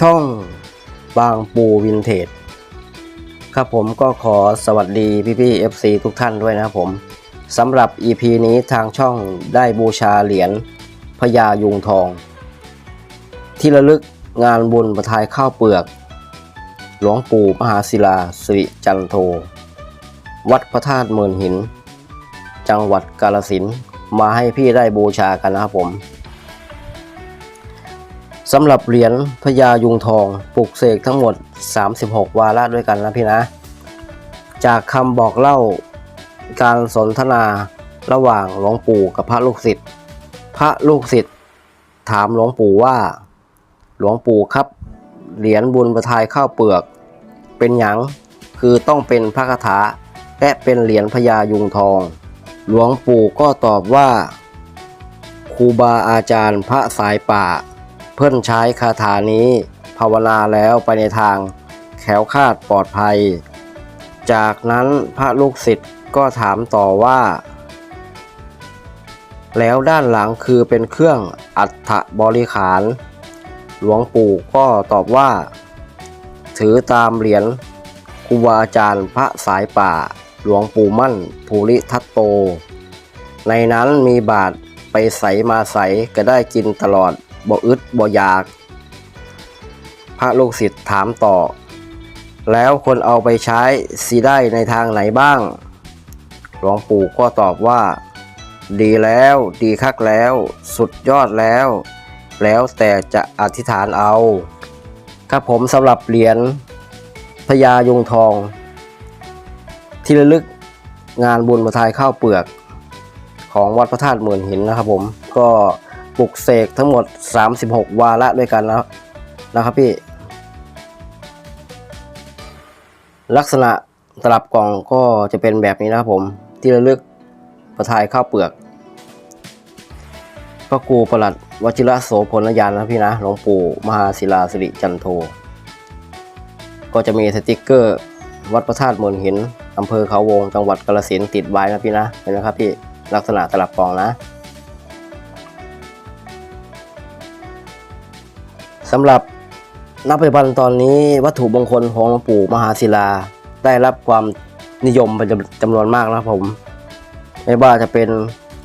ช่องบางปูวินเทจครับผมก็ขอสวัสดีพี่ๆ FC ทุกท่านด้วยนะครับผมสำหรับ EP นี้ทางช่องได้บูชาเหรียญพญายุงทอง ที่ระลึกงานบุญประทายข้าวเปลือก หลวงปู่มหาศิลาสิริจันโท วัดพระธาตุเมือนหิน จังหวัดกาลสินมาให้พี่ได้บูชากันนะครับผม สำหรับเหรียญพญายุงทองปลุกเสกทั้งหมด 36 วาระด้วยกันนะพี่นะ จากคำบอกเล่าการสนทนาระหว่างหลวงปู่กับพระลูกศิษย์ พระลูกศิษย์ถามหลวงปู่ว่า หลวงปู่ครับ เหรียญบุญประทายข้าวเปลือก เป็นหยังคือต้องเป็นพระคาถาและเป็นเหรียญพญายุงทอง หลวงปู่ก็ตอบว่าครูบาอาจารย์พระสายป่า เพื่อนใช้คาถานี้ภาวนาแล้วไปในทางแขวคาดปลอดภัย จากนั้นพระลูกศิษย์ก็ถามต่อว่า แล้วด้านหลังคือเป็นเครื่องอัฐบริขาร หลวงปู่ก็ตอบว่า ถือตามเหรียญครูบาอาจารย์พระสายป่า หลวงปู่มั่นภูริทัตโต ในนั้นมีบาทไปใสมาใสก็ได้กินตลอด บ่อึดบ่อยาก พระลูกศิษย์ถามต่อ แล้วคนเอาไปใช้สีได้ในทางไหนบ้าง หลวงปู่ก็ตอบว่า ดีแล้วดีคักแล้ว สุดยอดแล้ว แล้วแต่จะอธิษฐานเอา ครับผมสำหรับเหรียญพญายุงทอง ที่ระลึกงานบุญมาทายข้าวเปลือก ของวัดพระธาตุหมื่นหินนะครับผมก็ ปลุกเสกทั้งหมด 36 วาระด้วยกันนะนะครับพี่ ลักษณะตลับกล่องก็จะเป็นแบบนี้นะครับผม ที่ระลึกประทายข้าวเปลือก พระครูประหลัดวชิระโสพลยานนะพี่นะหลวงปู่มหาศิลาสิริจันโท ก็จะมีสติกเกอร์ วัดพระธาตุมื่นหินอำเภอเขาวงจังหวัดกาฬสินติดไว้นะพี่นะเห็นไหมครับพี่ลักษณะตลับกล่องนะ สำหรับณปัจจุบันตอนนี้วัตถุมงคลของหลวงปู่มหาศิลา ได้รับความนิยมเป็นจำนวนมากนะครับผม ไม่ว่าจะเป็น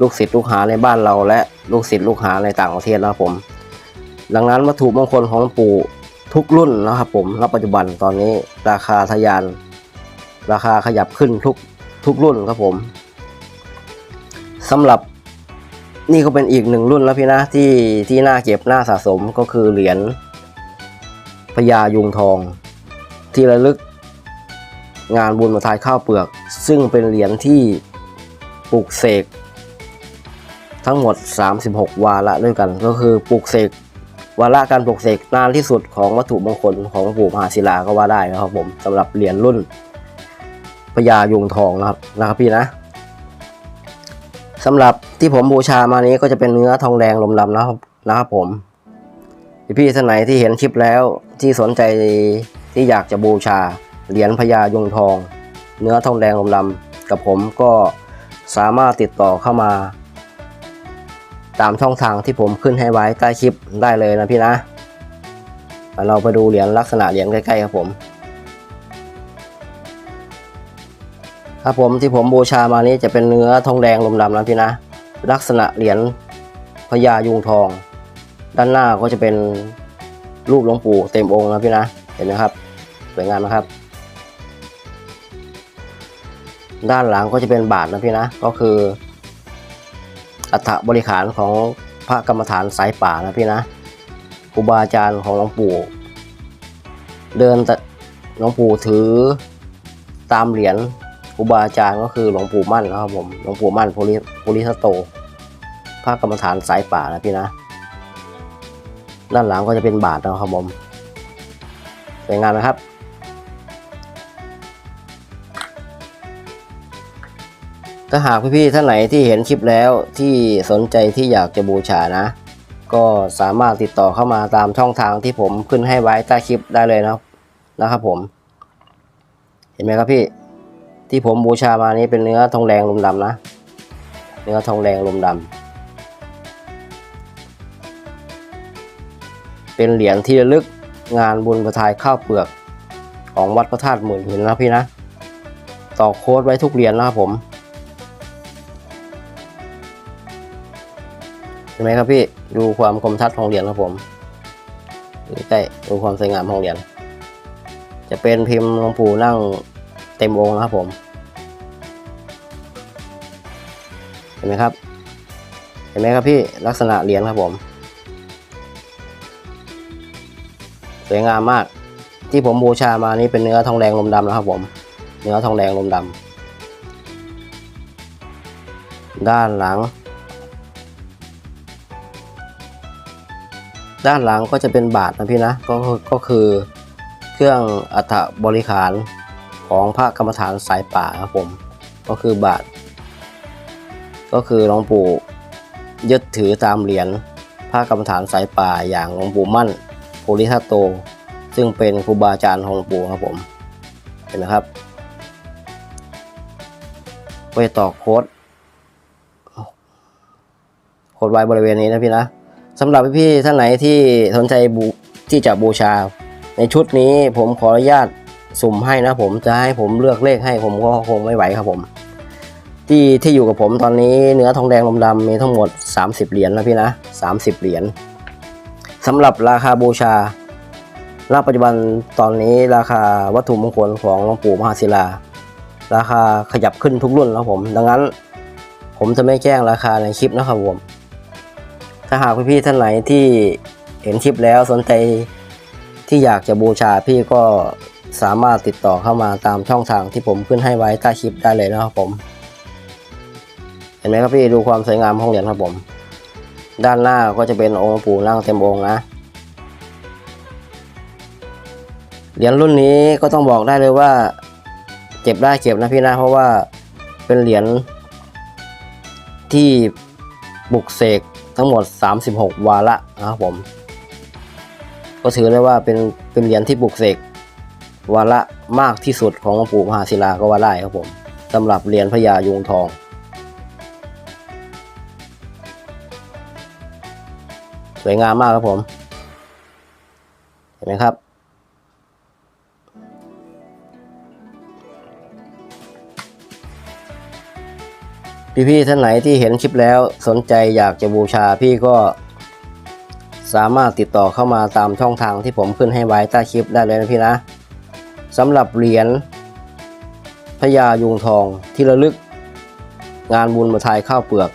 ลูกศิษย์ลูกหาในบ้านเราและลูกศิษย์ลูกหาในต่างประเทศนะครับผม ดังนั้นวัตถุมงคลของหลวงปู่ทุกรุ่นนะครับผมณปัจจุบันตอนนี้ราคาทะยาน ราคาขยับขึ้นทุกทุกรุ่นครับผมสำหรับ นี่ก็เป็นอีกหนึ่งรุ่นแล้วพี่นะที่ที่น่าเก็บน่าสะสมก็คือเหรียญพญายุงทอง ที่ระลึกงานบุญมาทายข้าวเปลือก ซึ่งเป็นเหรียญที่ปลูกเสกทั้งหมด 36 วาระด้วยกัน ก็คือปลูกเสกวาระการปลูกเสกนานที่สุดของวัตถุมงคลของหลวงปู่มหาศิลาก็ว่าได้นะครับผมสำหรับเหรียญรุ่นพญายุงทองนะครับนะครับพี่นะ สำหรับที่ผมบูชามานี้ก็จะเป็นเนื้อทองแดงลมดำนะครับนะครับผมพี่ท่านไหนที่เห็นคลิปแล้วที่สนใจที่อยากจะบูชาเหรียญพญายงทอง เนื้อทองแดงลมดำกับผมก็สามารถติดต่อเข้ามา ตามช่องทางที่ผมขึ้นให้ไว้ใต้คลิปได้เลยนะพี่นะเราไปดูเหรียญลักษณะเหรียญใกล้ๆครับผม ครับผมที่ผมบูชามานี้จะเป็นเนื้อทองแดงลมดำนะพี่นะ ลักษณะเหรียญพญายุงทอง ด้านหน้าก็จะเป็นรูปหลวงปู่เต็มองค์นะพี่นะเห็นไหมครับสวยงามนะครับ ด้านหลังก็จะเป็นบาทนะพี่นะก็คือ อัฐบริขารของพระกรรมฐานสายป่านะพี่นะครูบาอาจารย์ของหลวงปู่ เดินแต่หลวงปู่ถือตามเหรียญ ครูบาอาจารย์ก็คือหลวงปู่มั่นนะครับผมหลวงปู่มั่นโพลิโพลิทโตพระกรรมฐานสายป่านะพี่นะ ด้านหลังก็จะเป็นบาทนะครับผมสวยงามนะครับ ถ้าหากพี่ๆท่านไหนที่เห็นคลิปแล้วที่สนใจที่อยากจะบูชานะ ก็สามารถติดต่อเข้ามาตามช่องทางที่ผมขึ้นให้ไว้ใต้คลิปได้เลยนะนะครับผม เห็นไหมครับพี่ ที่ผมบูชามานี้เป็นเนื้อทองแดงลมดำนะ เนื้อทองแดงลมดำเป็นเหรียญที่ระลึกงานบุญประทายข้าวเปลือกของวัดพระธาตุหมื่นหินนะพี่นะ ต่อโค้ดไว้ทุกเหรียญนะครับผมเห็นไหมครับพี่ดูความคมชัดของเหรียญครับผมใกล้ดูความสวยงามของเหรียญจะเป็นพิมพ์หลวงปู่นั่งเต็มองค์นะครับผม ห็นไหมครับ เห็นไหมครับพี่ลักษณะเหรียญครับผม สวยงามมาก ที่ผมบูชามานี่เป็นเนื้อทองแดงลมดำนะครับผม เนื้อทองแดงลมดำด้านหลัง ด้านหลังก็จะเป็นบาทนะพี่นะก็คือก็คือเครื่องอัฐบริขารของพระกรรมฐานสายป่าครับผม ก็คือบาท ก็คือหลวงปู่ยึดถือตามเหรียญพระกรรมฐานสายป่าอย่างหลวงปู่มั่นโพธิทัตโต ซึ่งเป็นครูบาอาจารย์ของหลวงปู่ครับผมเห็นไหมครับไว้ต่อโค้ดโค้ดไว้บริเวณนี้นะพี่นะสำหรับพี่ๆท่านไหนที่สนใจบูที่จะบูชา ในชุดนี้ผมขออนุญาตสุ่มให้นะผมจะให้ผมเลือกเลขให้ผมก็คงไม่ไหวครับผม ที่ที่อยู่กับผมตอนนี้เนื้อทองแดงลมดำมีทั้งหมด 30 เหรียญนะพี่นะ 30 เหรียญสำหรับราคาบูชาณปัจจุบันตอนนี้ราคาวัตถุมงคลของหลวงปู่มหาศิลา ราคาขยับขึ้นทุกรุ่นแล้วผม ดังนั้น ผมจะไม่แจ้งราคาในคลิปนะครับผมถ้าหากพี่ๆท่านไหนที่เห็นคลิปแล้วสนใจที่อยากจะบูชาพี่ก็สามารถติดต่อเข้ามาตามช่องทางที่ผมขึ้นให้ไว้ใต้คลิปได้เลยนะครับผม ห็นไหมครับพี่ดูความสวยงามของเหรียญครับผม ด้านหน้าก็จะเป็นองค์ปู่นั่งเต็มองค์นะเหรียญรุ่นนี้ก็ต้องบอกได้เลยว่า เก็บได้เก็บนะพี่นะเพราะว่าเป็นเหรียญที่บุกเสกทั้งหมด 36 วาระนะครับผม ก็ถือได้ว่าเป็นเป็นเหรียญที่บุกเสกวาระมากที่สุดของหลวงปู่มหาศิลาก็ว่าได้ครับผมสำหรับเหรียญพญายุงทอง สวยงามมากครับผม เห็นไหมครับ พี่ๆท่านไหนที่เห็นคลิปแล้วสนใจอยากจะบูชาพี่ก็สามารถติดต่อเข้ามาตามช่องทางที่ผมขึ้นให้ไว้ใต้คลิปได้เลยนะพี่นะสำหรับเหรียญพญายุงทองที่ระลึกงานบุญมาทายข้าวเปลือก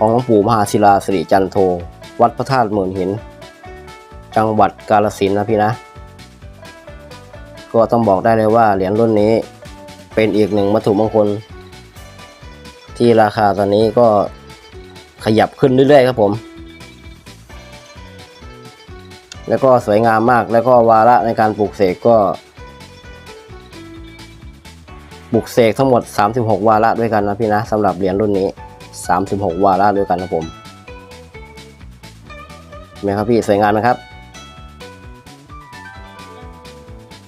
ของหลวงปู่มหาศิลาสิริจันโท วัดพระธาตุหมื่นหิน จังหวัดกาฬสินธุ์นะพี่นะ ก็ต้องบอกได้เลยว่าเหรียญรุ่นนี้เป็นอีกหนึ่งวัตถุมงคล ที่ราคาตอนนี้ก็ขยับขึ้นเรื่อยๆครับผม แล้วก็สวยงามมากแล้วก็วาระในการปลูกเสกก็ปลูกเสกทั้งหมด 36 วาระด้วยกันนะพี่นะสำหรับเหรียญรุ่นนี้ 36 วาระด้วยกันนะผมเห็นไหมครับพี่สวยงามนะครับ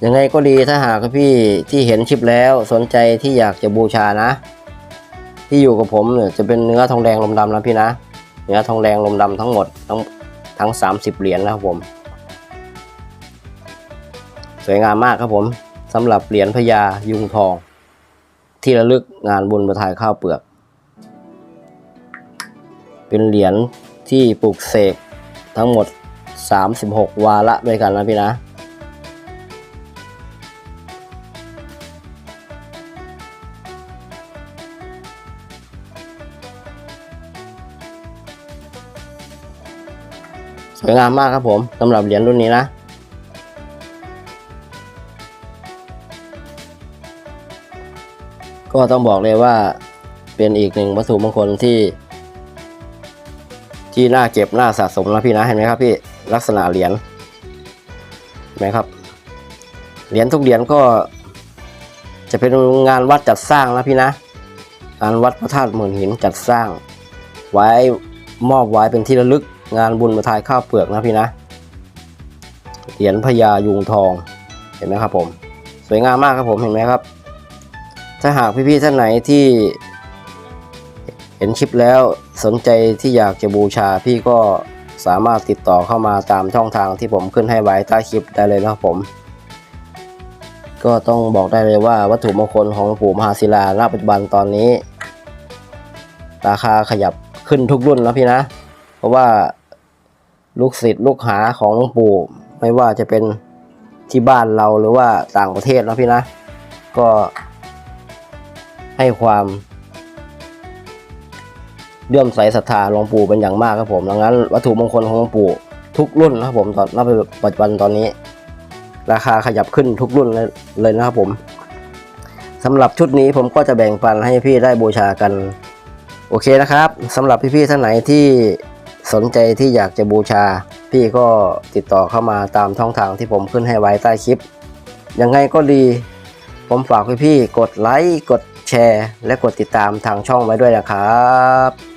ยังไงก็ดีถ้าหากพี่ที่เห็นคลิปแล้วสนใจที่อยากจะบูชานะ ที่อยู่กับผมเนี่ยจะเป็นเนื้อทองแดงลมดำนะพี่นะ เนื้อทองแดงลมดำทั้งหมดทั้งทั้ง 30 เหรียญนะครับผม สวยงามมากครับผมสำหรับเหรียญพญายุงทอง ที่ระลึกงานบุญประทายข้าวเปลือก เป็นเหรียญที่ปลูกเสกทั้งหมด 36 วาระด้วยกันนะพี่นะสวยงามมากครับผมสำหรับเหรียญรุ่นนี้นะ ก็ต้องบอกเลยว่าเป็นอีกหนึ่งวัตถุมงคลที่ ที่น่าเก็บน่าสะสมนะพี่นะเห็นไหมครับพี่ลักษณะเหรียญเห็นไหมครับเหรียญทุกเหรียญก็ จะเป็นงานวัดจัดสร้างนะพี่นะงานวัดพระธาตุหมื่นหินจัดสร้าง ไว้มอบไว้เป็นที่ระลึกงานบุญมาทายข้าวเปลือกนะพี่นะเหรียญพญายุงทองเห็นไหมครับผม สวยงามมากครับผมเห็นไหมครับ ถ้าหากพี่ๆท่านไหนที่ เห็นคลิปแล้วสนใจที่อยากจะบูชาพี่ก็สามารถติดต่อเข้ามาตามช่องทางที่ผมขึ้นให้ไว้ใต้คลิปได้เลยนะครับผม ก็ต้องบอกได้เลยว่าวัตถุมงคลของปู่มหาศิลาณปัจจุบันตอนนี้ ราคาขยับขึ้นทุกรุ่นนะพี่นะ เพราะว่าลูกศิษย์ลูกหาของหลวงปู่ไม่ว่าจะเป็นที่บ้านเราหรือว่าต่างประเทศนะพี่นะ ก็ให้ความ เลื่อมใสศรัทธาหลวงปู่เป็นอย่างมากครับผมดังนั้น วัตถุมงคลของหลวงปู่ทุกรุ่นนะครับผมตอนณปัจจุบันตอนนี้ ราคาขยับขึ้นทุกรุ่นเลยเลยนะครับผมสำหรับชุดนี้ผมก็จะแบ่งปันให้พี่ได้บูชากัน โอเคนะครับสำหรับพี่ๆท่านไหนที่สนใจที่อยากจะบูชา พี่ก็ติดต่อเข้ามาตามช่องทางที่ผมขึ้นให้ไว้ใต้คลิปยังไงก็ดีผมฝากพี่ๆกดไลค์กดแชร์ และกดติดตามทางช่องไว้ด้วยนะครับ